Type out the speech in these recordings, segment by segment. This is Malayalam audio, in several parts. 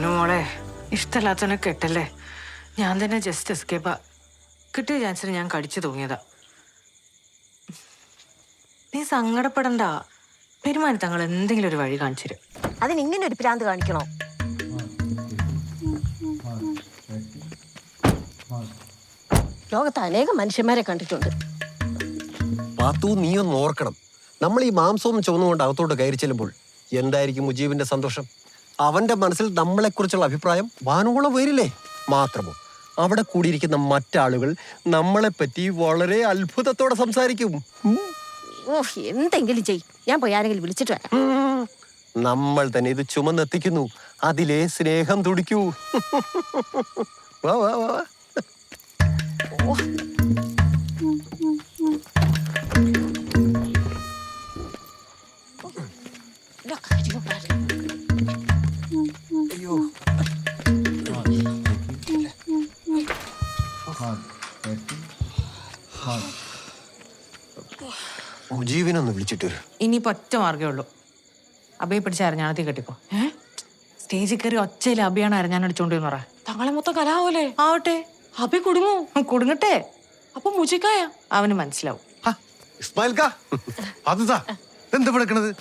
പൊന്നുമോളെ ഇഷ്ടമല്ലാത്തവനെ കെട്ടല്ലേ? ഞാൻ തന്നെ ജസ്റ്റ് എസ്കേപ്പാ കിട്ടിയ ചാൻസിന് ഞാൻ കടിച്ചു തൂങ്ങിയതാ. നീ സങ്കടപ്പെടണ്ട. പെരുമാനി തങ്ങൾ എന്തെങ്കിലും ഒരു വഴി കാണിച്ചു തരും. അതിന് ഇങ്ങനെ ഒരു പ്രാന്ത് കാണിക്കണോ? ലോകത്ത് അനേകം മനുഷ്യന്മാരെ കണ്ടിട്ടുണ്ട്. പാത്തു നീ ഒന്ന് ഓർക്കണം. നമ്മൾ ഈ മാംസവും ചുവന്നുകൊണ്ട് അകത്തോട്ട് കയറി ചെല്ലുമ്പോൾ എന്തായിരിക്കും മുജീബിന്റെ സന്തോഷം? അവന്റെ മനസ്സിൽ നമ്മളെക്കുറിച്ചുള്ള അഭിപ്രായം വാനോളം വരില്ലേ? മാത്രമോ. അവിടെ കൂടിയിരിക്കുന്ന മറ്റാളുകൾ നമ്മളെപ്പറ്റി വളരെ അത്ഭുതത്തോടെ സംസാരിക്കും. ഓ എന്തെങ്കിലും ചെയ്. ഞാൻ പോയി ആരെങ്കിലും വിളിച്ചിട്ട് വരാം. നമ്മൾ തന്നെ ഇത് ചുമന്നെത്തിക്കുന്നു. അതിലെ സ്നേഹം തുടിക്കൂ. വാ വാ വാ വാ. മുജീബിനൊന്ന് വിളിച്ചിട്ട് ഇനിയിപ്പോ ഒറ്റ മാർഗേ ഉള്ളൂ. അബയെ പിടിച്ച് അരഞ്ഞാണത്തി കെട്ടിക്കോ. ഏ? സ്റ്റേജിൽ കയറി ഒച്ചയിൽ അബിയാണ് അരഞ്ഞാൻ അടിച്ചോണ്ട് പറ. തങ്ങളെ മൊത്തം കലാവൂലേ? ആവട്ടെ. അബി കുടുങ്ങൂ. കുടുങ്ങട്ടെ. അപ്പൊ മുജിക്കായ? അവന് മനസ്സിലാവും. ഇസ്മായിൽ കാ അതുതാ എന്താ അത്?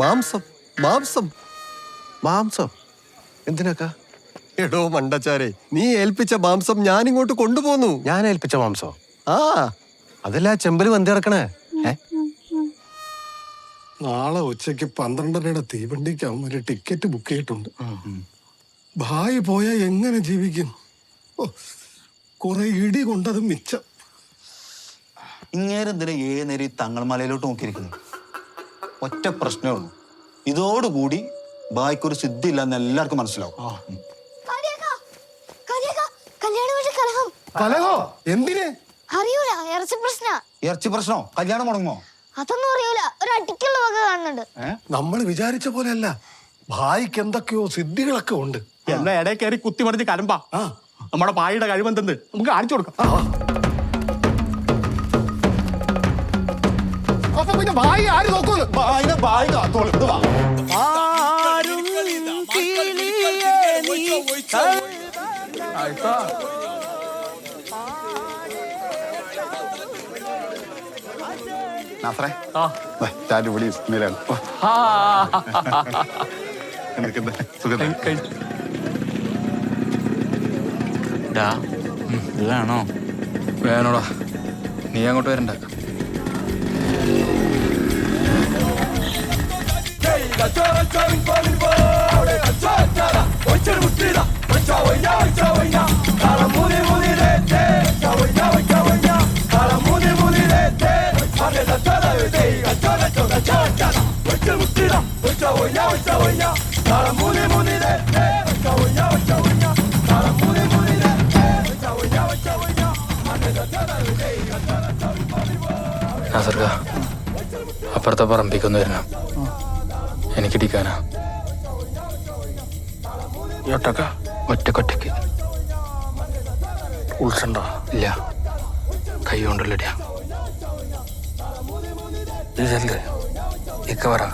മാംസം മാംസം. മാംസം. എന്തിനാക്കാ? എടോ മണ്ടച്ചാരെ നീ ഏൽപ്പിച്ച മാംസം ഞാൻ ഇങ്ങോട്ട് കൊണ്ടുപോന്നു. ഞാൻ ഏൽപ്പിച്ച മാംസം? ആ. അതല്ല ചെമ്പൽ വന്ത് കിടക്കണേ. നാളെ ഉച്ചയ്ക്ക് പന്ത്രണ്ടരയുടെ തീവണ്ടിക്ക് ഒരു ടിക്കറ്റ് ബുക്ക് ചെയ്തിട്ടുണ്ട്. ഭായി പോയാൽ എങ്ങനെ ജീവിക്കും? കുറെ ഇടി കൊണ്ടത് മിച്ചം. ഇങ്ങേരം തന്നെ ഏത് നേരം ഈ തങ്ങൾമലയിലോട്ട് നോക്കിയിരിക്കുന്നു? ഒറ്റ പ്രശ്നമേ ഉള്ളൂ. ഇതോടുകൂടി ഭായിക്കൊരു സിദ്ധി ഇല്ലെന്ന് എല്ലാവർക്കും മനസ്സിലാവും. കലഹോ? എന്തിന്? അറിയൂല ഇറച്ചി പ്രശ്ന. ഇറച്ചി പ്രശ്നോ? കല്യാണം മുടങ്ങോ അതൊന്നും അറിയൂല ഒരു അടിക്കുള്ള വക കാണുന്നുണ്ട്. നമ്മൾ വിചാരിച്ച പോലെയല്ല. ഭായിക്ക് എന്തൊക്കെയോ സിദ്ധികളൊക്കെ ഉണ്ട്. എന്നാ ഇടയിൽ കയറി കുത്തി മറിഞ്ഞ് കലമ്പാ നമ്മുടെ ഭായിയുടെ കഴിവെന്തെന്ന് നമുക്ക് കാണിച്ചു കൊടുക്കാം. അപ്പൊ പിന്നെ ഭായി ആര് നോക്കൂ കാത്തോളൂ. ഇത് നാസറേ വിളി ഇസ്മയിലാണ്. വാ. എന്തൊക്കെയുണ്ട്? സുഖല്ലേ? ഇത് വേണോ വേണോടാ. നീ അങ്ങോട്ട് വരണ്ട. നാസർക്ക അപ്പുറത്തെ പറമ്പിക്കൊന്ന് വരണം. എനിക്ക് ഇടിക്കാനാ. ഒറ്റക്ക? ഒറ്റക്കൊറ്റക്ക്. ഉൾസണ്ടോ ഇല്ല. കൈ കൊണ്ടല്ലടിയാ. నువ్వు చల్లరే ఎక్కువరా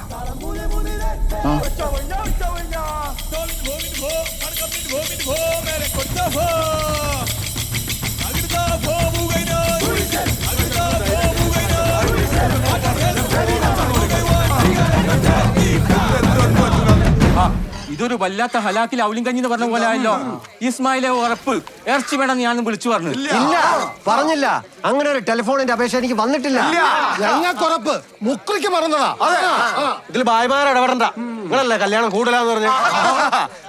ഇതൊരു വല്ലാത്ത ഹലാക്കിൽ ഔലിം കഞ്ഞി എന്ന് പറഞ്ഞ പോലെ ആയല്ലോ. ഇസ്മായിലെ ഉറപ്പ്. ഇറച്ചി വേണം ഞാൻ വിളിച്ചു പറഞ്ഞു. ഇല്ല. പറഞ്ഞില്ല. അങ്ങനെ ഒരു ടെലിഫോണിന്റെ അപേക്ഷ എനിക്ക് വന്നിട്ടില്ല. ഞങ്ങൾക്കുറപ്പ്. മുക്രിക്ക് മറന്നതാ. ഇതിൽ ഭായിമാർ ഇടപെടണ്ട. നിങ്ങളല്ലേ കല്യാണം കൂടുതലാന്ന് പറഞ്ഞു?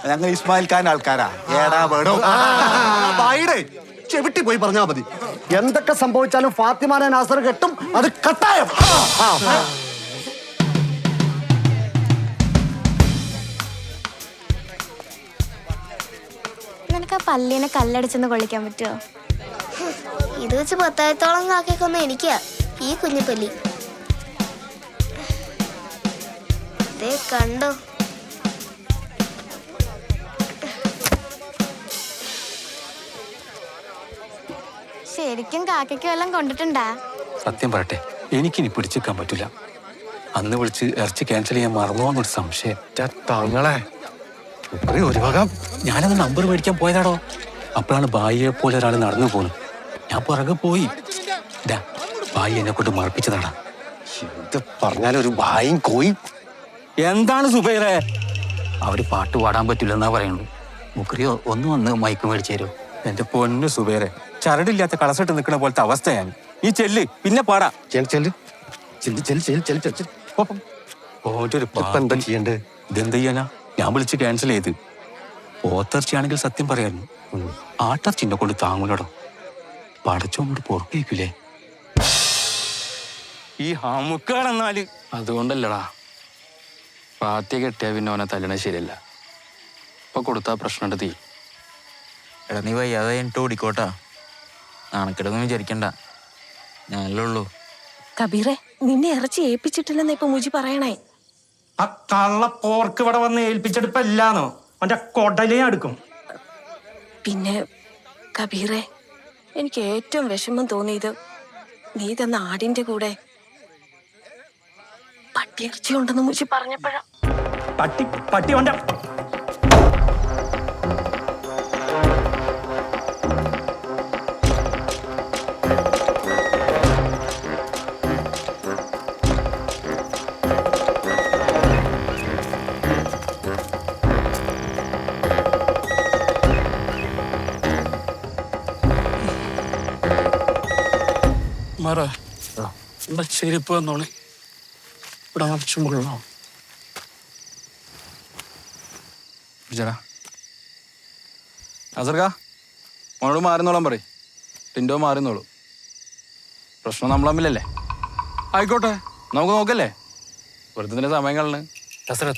ഞങ്ങൾ ഇസ്മായിൽ ഖാൻ ആൾക്കാരാ. ഏടാ വേണോ? ഭായിയുടെ ചെവിട്ടി പോയി പറഞ്ഞാ മതി. എന്തൊക്കെ സംഭവിച്ചാലും ഫാത്തിമാനെ നാസർ കെട്ടും അത് കട്ടായം. നിനക്ക് ആ പല്ലിനെ കല്ലടിച്ചെന്ന് കൊള്ളിക്കാൻ പറ്റുമോ ഇത് വെച്ച് പത്തായിരത്തോളം കാക്കൊന്ന് എനിക്കാ. ഈ കുഞ്ഞു പല്ലി. ദേ കണ്ടോ. ശരിക്കും കാക്കയ്ക്ക് വല്ലതും കൊണ്ടിട്ടുണ്ടാ? സത്യം പറയട്ടെ എനിക്കിനി പിടിച്ചെക്കാൻ പറ്റില്ല അന്ന് വിളിച്ച് ഇറച്ചി ക്യാൻസൽ ചെയ്യാൻ മറന്നു എന്നൊരു സംശയം തങ്ങളെ ഒരു ഒരു വക ഞാനത് നമ്പർ മേടിക്കാൻ പോയതാടോ അപ്പോഴാണ് ഭായിയെ പോലെ ഒരാൾ നടന്നു പോകുന്നു ഞാൻ പുറകെ പോയി ഭായി എന്നെ കൊണ്ട് മറപ്പിച്ചതാടാ എന്ത് പറഞ്ഞാലൊരു ഭായും കോയി എന്താണ് സുബൈറെ അവർ പാട്ട് പാടാൻ പറ്റില്ലെന്നാ പറയുന്നു മുക്രിയോ ഒന്ന് വന്ന് മയക്കു മേടിച്ചു തരുമോ എന്റെ പൊന്നു സുബൈറെ ചരടില്ലാത്ത കളസിട്ട് നിൽക്കുന്ന പോലത്തെ അവസ്ഥയാണ് ഈ ചെല്ല് പിന്നെ പാടാ ഓന്റെ ഒരു ഇതെന്താ ചെയ്യണ്ടേ ഇതെന്ത് ചെയ്യാനാ ഞാൻ വിളിച്ച് ക്യാൻസൽ ചെയ്ത്. ഓത്തർച്ചയാണെങ്കിൽ സത്യം പറയായിരുന്നു ആട്ടർച്ചിനെ കൊണ്ട് താങ്ങൂലടോ. പടച്ചോണ്ട് പൊറുക്കേക്കില്ലേ ഈ ഹമുക്കാണെന്നാൽ. അതുകൊണ്ടല്ലടാ. പാത്തി കെട്ടിയാ പിന്നെ ഓനെ തല്ലണ ശരിയല്ല. ഇപ്പൊ കൊടുത്താ പ്രശ്നമുണ്ട് തീ. എടാ നീ വയ്യാതെ എന്നിട്ട് ഓടിക്കോട്ടാ. നാണക്കെടൊന്നും വിചാരിക്കണ്ട. ഞാനല്ലേ ഉള്ളൂ. കബീറെ നിന്നെ ഇറച്ചി ഏൽപ്പിച്ചിട്ടില്ലെന്ന് ഇപ്പൊ മുജി പറയണേ. ആ കള്ള പോർക്ക് ഇവിടെ വന്ന് ഏൽപ്പിച്ചെടുപ്പല്ലാന്നോ അവന്റെ കൊടലേ അടുക്കും. പിന്നെ കബീറെ എനിക്ക് ഏറ്റവും വിഷമം തോന്നിയത് നീ തന്ന ആടിന്റെ കൂടെ പട്ടിയിറച്ചി ഉണ്ടെന്ന് മുച്ചി പറഞ്ഞപ്പോഴാ. പട്ടി പട്ടി അവന്റെ മറ. ഇവിടെ ചെരുപ്പ് വന്നോളി. ഇവിടെ ആവശ്യമുള്ളോ വിളിച്ചടാ അസർക്ക മോനോട് മാറുന്നോളാം പറയും. ടിൻഡോ മാറുന്നോളൂ. പ്രശ്നം നമ്മൾ തമ്മിലല്ലേ? ആയിക്കോട്ടെ. നമുക്ക് നോക്കല്ലേ? വെറുതെ സമയങ്ങളാണ് സമയം കളണ്? അസറ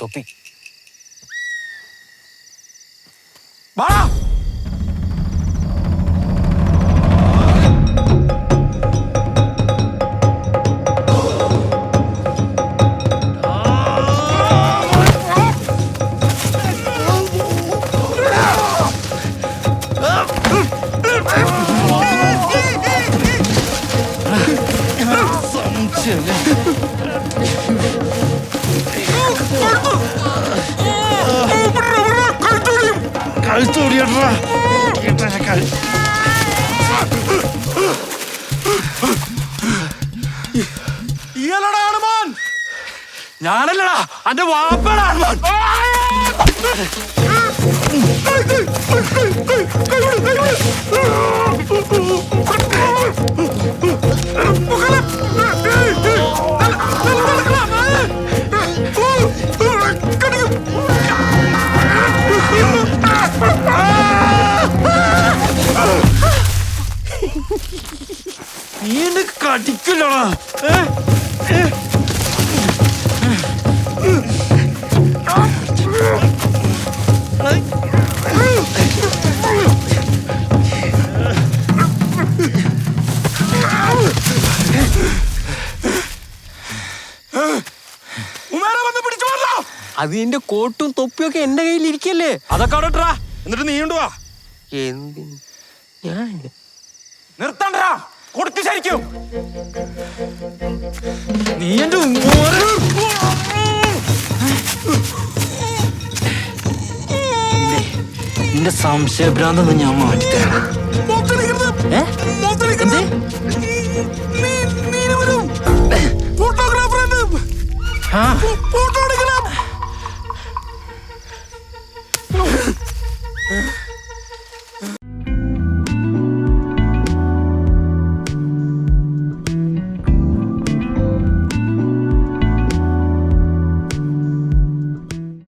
തൊപ്പി വാടാ ഞാനല്ലടാ അന്റെ വാപ്പടാ നീ എന്നെ കടിക്കില്ലടാ അത് എന്റെ കോട്ടും തൊപ്പിയൊക്കെ എന്റെ കയ്യിൽ ഇരിക്കല്ലേ? അതൊക്കെ അവിടെ എന്നിട്ട് നീ കൊണ്ടുവാ എന്തിന്? ഞാൻ നിർത്തണ്ടാ. കൊടുത്തു ശരിക്കും. നീ എന്റെ നിന്റെ സംശയഭ്രാന്തൊന്നും ഞാൻ മാറ്റിത്തരാം. ഫോട്ടോഗ്രാഫർ എന്ത്? ആ.